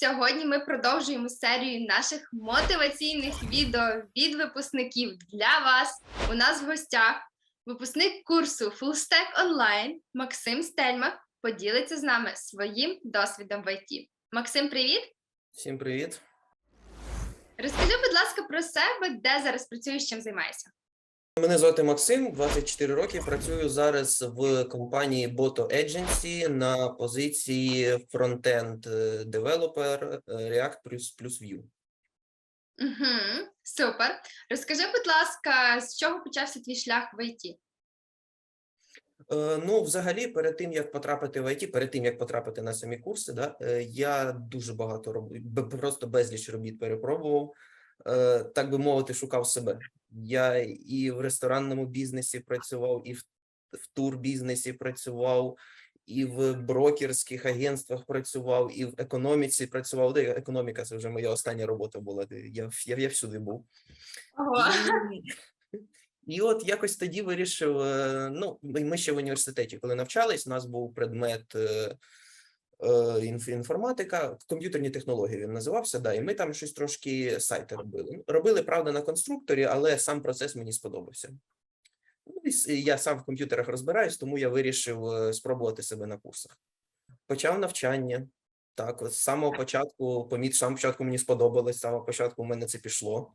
Сьогодні ми продовжуємо серію наших мотиваційних відео від випускників для вас. У нас в гостях випускник курсу Full Stack Online Максим Стельмах поділиться з нами своїм досвідом в ІТ. Максим, привіт! Всім привіт. Розкажи, будь ласка, про себе, де зараз працюєш, чим займаєшся. Мене звати Максим, 24 роки. Працюю зараз в компанії Boto Agency на позиції фронтенд е, девелопер е, React плюс плюс Vue. Угу, супер. Розкажи, будь ласка, з чого почався твій шлях в ІТ? Е, Ну, взагалі, перед тим як потрапити в IT, перед тим як потрапити на самі курси, да, я дуже багато робив, просто безліч робіт перепробував, так би мовити, шукав себе. Я і в ресторанному бізнесі працював, і в, в турбізнесі працював, і в брокерських агентствах працював, і в економіці працював. Де економіка це вже моя остання робота була. Я, я, я всюди був. Ого. І, і от якось тоді вирішив. е, Ну, ми ще в університеті, коли навчались, у нас був предмет е, е, інформатика, комп'ютерні технології він називався. Да, і ми там щось трошки сайти робили. Ну, Робили, правда, на конструкторі, але сам процес мені сподобався. Ну, я сам в комп'ютерах розбираюсь, тому я вирішив е, спробувати себе на курсах. Почав навчання. Так, от з самого початку, поміт, з самого початку мені сподобалось, з самого початку в мене це пішло.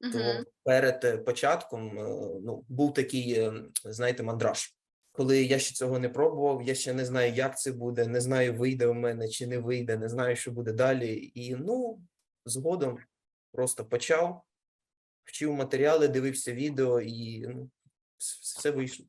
То Угу. перед е, початком е, ну, був такий, е, знаєте, мандраж. Коли я ще цього не пробував, я ще не знаю, як це буде, не знаю, вийде в мене чи не вийде, не знаю, що буде далі. І ну, згодом просто почав, вчив матеріали, дивився відео, і ну, все вийшло.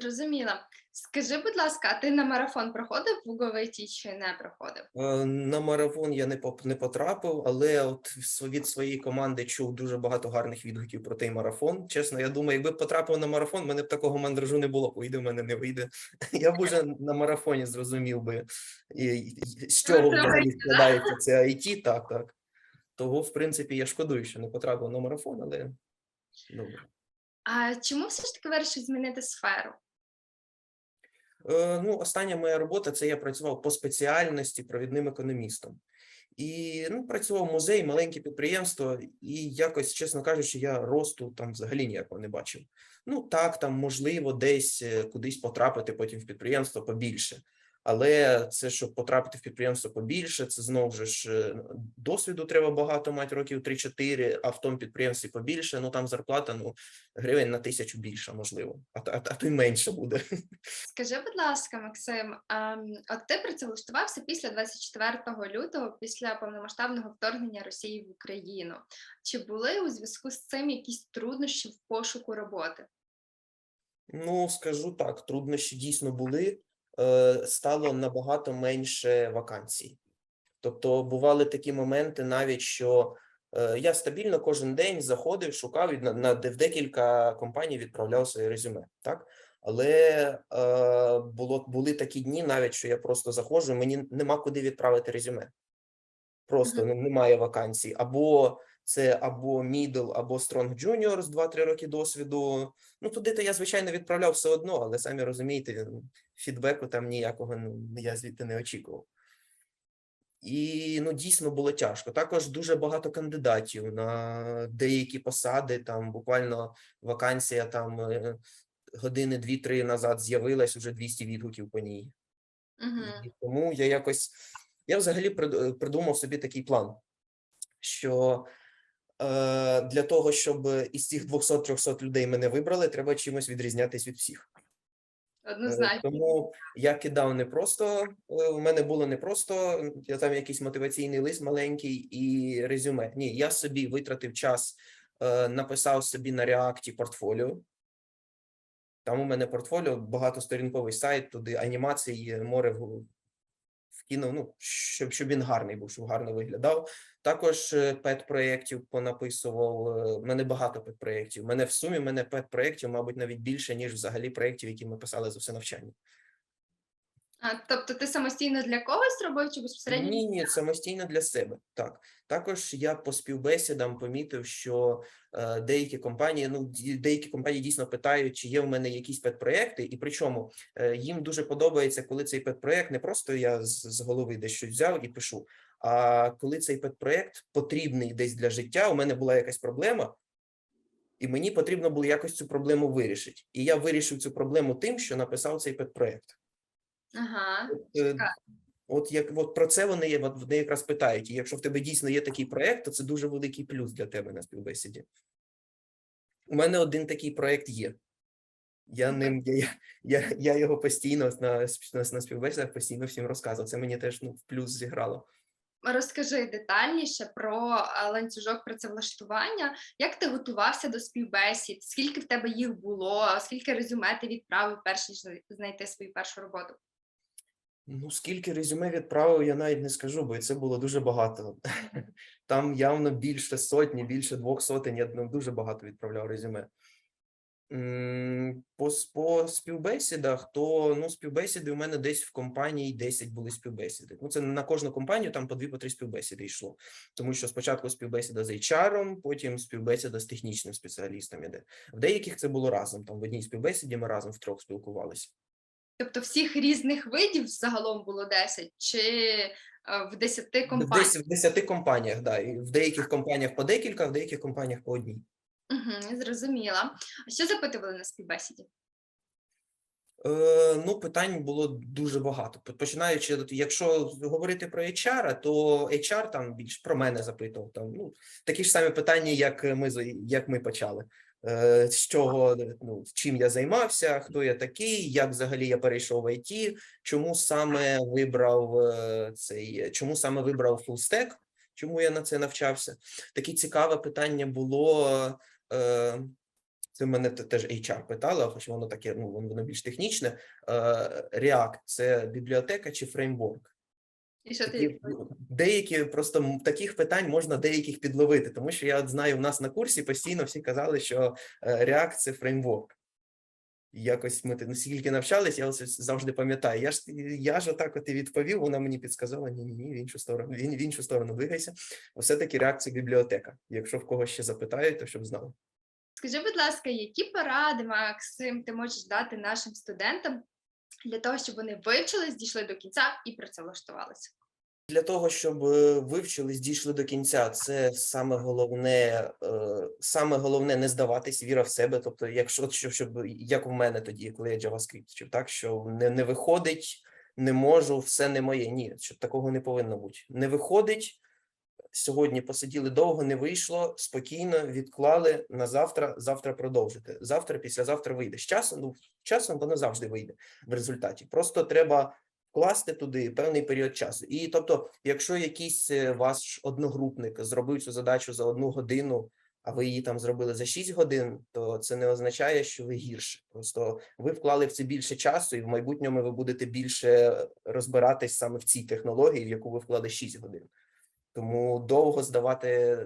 Зрозуміла. Скажи, будь ласка, а ти на марафон проходив в Google чи не проходив? Е, На марафон я не поп- не потрапив, але от від своєї команди чув дуже багато гарних відгуків про той марафон. Чесно, я думаю, якби потрапив на марафон, мене б такого мандражу не було. Вийде в мене, не вийде. Я б уже на марафоні зрозумів би, і- і- з чого Треба взагалі да? складається це IT, так, так. Того, в принципі, я шкодую, що не потрапив на марафон, але добре. А чому все ж таки вирішив змінити сферу? Е, Ну, остання моя робота це я працював по спеціальності провідним економістом. І ну, працював музей, маленьке підприємство, і якось, чесно кажучи, я росту там взагалі ніякого не бачив. Ну так, там можливо, десь е, кудись потрапити потім в підприємство побільше. Але це, щоб потрапити в підприємство побільше, це знову ж е, досвіду треба багато мати, років 3-4, а в тому підприємстві побільше. Ну там зарплата ну гривень на тисячу більше, можливо, а, а, а то й менше буде. Скажи, будь ласка, Максим, ем, от ти працевлаштувався після 24 лютого, після повномасштабного вторгнення Росії в Україну. Чи були у зв'язку з цим якісь труднощі в пошуку роботи? Ну, скажу так, труднощі дійсно були. Е, Стало набагато менше вакансій. Тобто бували такі моменти, навіть що е, я стабільно кожен день заходив, шукав і на, на в декілька компаній відправляв своє резюме. Так, але е, було були такі дні, навіть що я просто заходжу, мені нема куди відправити резюме. Просто ну, немає вакансій. Або це або middle, або strong junior з 2-3 роки досвіду. Ну, туди то я, звичайно, відправляв все одно, але самі розумієте, фідбеку там ніякого ну, я звідти не очікував. І ну, дійсно було тяжко. Також дуже багато кандидатів на деякі посади. Там буквально вакансія там е, години дві-три назад з'явилась, вже 200 відгуків по ній. Угу. І тому я якось я взагалі придумав собі такий план, що для того, щоб із цих 200-300 людей мене вибрали, треба чимось відрізнятись від всіх. Е, Однозначно. Тому я кидав не просто, е, у мене було не просто я там якийсь мотиваційний лист маленький і резюме. Ні, я собі витратив час, е, написав собі на реакті портфоліо. Там у мене портфоліо, багатосторінковий сайт, туди анімації, море вкинув, ну, щоб, щоб він гарний був, щоб гарно виглядав. Також е, пет-проєктів понаписував. е, мене багато пет-проєктів. Мене в сумі мене пет-проєктів, мабуть, навіть більше, ніж взагалі проєктів, які ми писали за все навчання. А, тобто ти самостійно для когось робив чи безпосередньо? Ні, ні, самостійно для себе. Так. Також я по співбесідам помітив, що е, деякі компанії, ну деякі компанії дійсно питають, чи є в мене якісь педпроекти, і причому е, їм дуже подобається, коли цей педпроект не просто я з, з голови десь щось взяв і пишу. А коли цей педпроект потрібний десь для життя, у мене була якась проблема, і мені потрібно було якось цю проблему вирішити. І я вирішив цю проблему тим, що написав цей педпроект. Ага. Е, От як от про це вони, є- от вони якраз питають. І якщо в тебе дійсно є такий проект, то це дуже великий плюс для тебе на співбесіді. У мене один такий проект є. Я ним я, я, я, його постійно на, на, на співбесідах постійно всім розказував. Це мені теж ну, в плюс зіграло. Розкажи детальніше про ланцюжок працевлаштування. Як ти готувався до співбесід? Скільки в тебе їх було? Скільки резюме ти відправив, перш ніж знайти свою першу роботу? Ну, скільки резюме відправив, я навіть не скажу, бо це було дуже багато. Там явно більше сотні, більше двох сотень. Я ну, дуже багато відправляв резюме. По, по співбесідах, то ну, співбесіди у мене десь в компанії 10 були співбесіди. Ну, це на кожну компанію там по дві, по три співбесіди йшло. Тому що спочатку співбесіда з HR, потім співбесіда з технічним спеціалістом іде. В деяких це було разом. Там в одній співбесіді ми разом втрьох спілкувалися. Тобто всіх різних видів загалом було 10 чи е, в 10 В компаніях? в 10 компаніях, да. І в деяких компаніях по декілька, в деяких компаніях по одній. Угу, зрозуміла. А що запитували на співбесіді? Е, ну, питань було дуже багато. По- Починаючи, якщо говорити про HR, то HR там більш про мене запитував. Там, ну, такі ж самі питання, як ми, як ми почали. Е, з чого, ну, чим я займався, хто я такий, як взагалі я перейшов в IT, чому саме вибрав е, цей, чому саме вибрав фулстек, чому я на це навчався. Таке цікаве питання було. Е, це мене теж HR питала, хоч воно таке, ну воно більш технічне. Е, React – це бібліотека чи фреймворк? І що ти Такі, деякі просто таких питань можна деяких підловити, тому що я от знаю, в нас на курсі постійно всі казали, що е, React – це фреймворк. Якось ми те- ну, скільки навчались, я ось завжди пам'ятаю. Я ж я ж отак от і відповів. Вона мені підсказала: ні, ні, ні, в іншу сторону, він в іншу сторону двигайся. Все таки це бібліотека. Якщо в когось ще запитають, то щоб знали. Скажи, будь ласка, які поради, Максим, ти можеш дати нашим студентам для того, щоб вони вивчились, дійшли до кінця і працевлаштувалися? Для того, щоб е, вивчились, дійшли до кінця, це саме головне, е, саме головне не здаватись, віра в себе. Тобто, якщо щоб, щоб як у мене тоді, коли я JavaScript так що не, не виходить, не можу, все не моє. Ні, щоб такого не повинно бути. Не виходить. Сьогодні посиділи довго, не вийшло, спокійно відклали на завтра. Завтра продовжити. Завтра, післязавтра вийде. З часом, ну, часом воно завжди вийде в результаті. Просто треба вкласти туди певний період часу. І тобто, якщо якийсь е, ваш одногрупник зробив цю задачу за одну годину, а ви її там зробили за 6 годин, то це не означає, що ви гірше. Просто ви вклали в це більше часу, і в майбутньому ви будете більше розбиратись саме в цій технології, в яку ви вклали 6 годин. Тому довго здавати.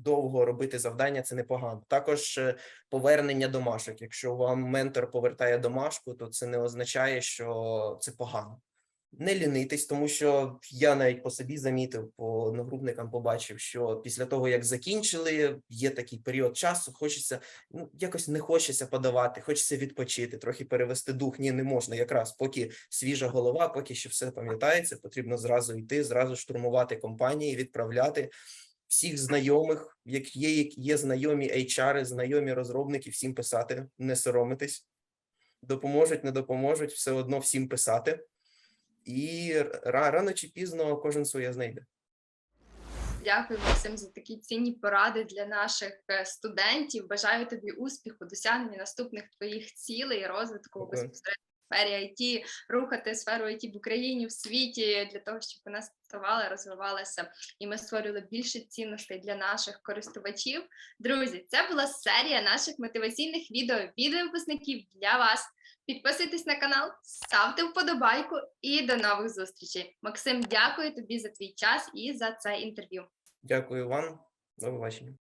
Довго робити завдання це непогано. Також е, повернення домашок. Якщо вам ментор повертає домашку, то це не означає, що це погано. Не лінитись, тому що я навіть по собі замітив, по одногрупникам побачив, що після того, як закінчили, є такий період часу, хочеться, ну, якось не хочеться подавати, хочеться відпочити, трохи перевести дух. Ні, не можна. Якраз поки свіжа голова, поки ще все пам'ятається, потрібно зразу йти, зразу штурмувати компанії, відправляти всіх знайомих, як є, як є знайомі HR, знайомі розробники, всім писати, не соромитись. Допоможуть, не допоможуть, все одно всім писати. І рано чи пізно кожен своє знайде. Дякую, Максим, за такі цінні поради для наших е, студентів. Бажаю тобі успіху, досягнення наступних твоїх цілей, розвитку Дякую. безпосередньо в сфері IT, рухати сферу IT в Україні, в світі для того, щоб вона ставала, розвивалася, і ми створювали більше цінностей для наших користувачів. Друзі, це була серія наших мотиваційних відео від випускників для вас. Підписуйтесь на канал, ставте вподобайку і до нових зустрічей. Максим, дякую тобі за твій час і за це інтерв'ю. Дякую вам. До побачення.